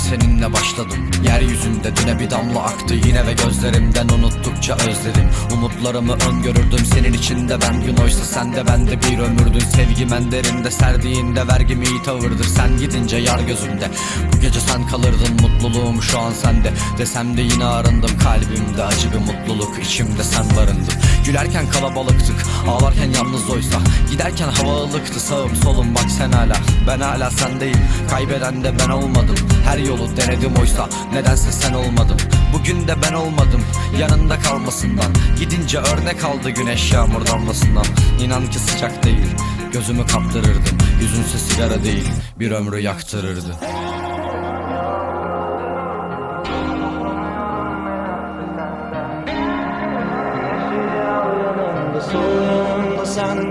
seninle başladım. Yeryüzünde düne bir damla aktı. Yine ve gözlerimden unuttukça özledim. Umutlarımı öngörürdüm Senin içinde ben. Gün oysa sen de bende bir ömürdün Sevgim en derinde serdiğinde vergim iyi tavırdır. Sen gidince yar gözümde. Bu gece sen kalırdın mutluluğum şu an sende. Desem de yine arındım kalbimde acı bir mutluluk içimde sen barındın. Gülerken kalabalıktık ağlarken yalnız oysa. Giderken havalılıktı sağım solum bak sen hala. Ben hala sendeyim. Kaybeden de ben olmadım. Her yolu denedim oysa nedense sen olmadın. Bugün de ben olmadım yanında kalmasından. Gidince örnek aldı güneş yağmur damlasından. İnan ki sıcak değil gözümü kaptırırdım. Yüzünse sigara değil bir ömrü yaktırırdı. Sol yanımda sen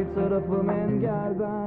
bir tarafım engel ben.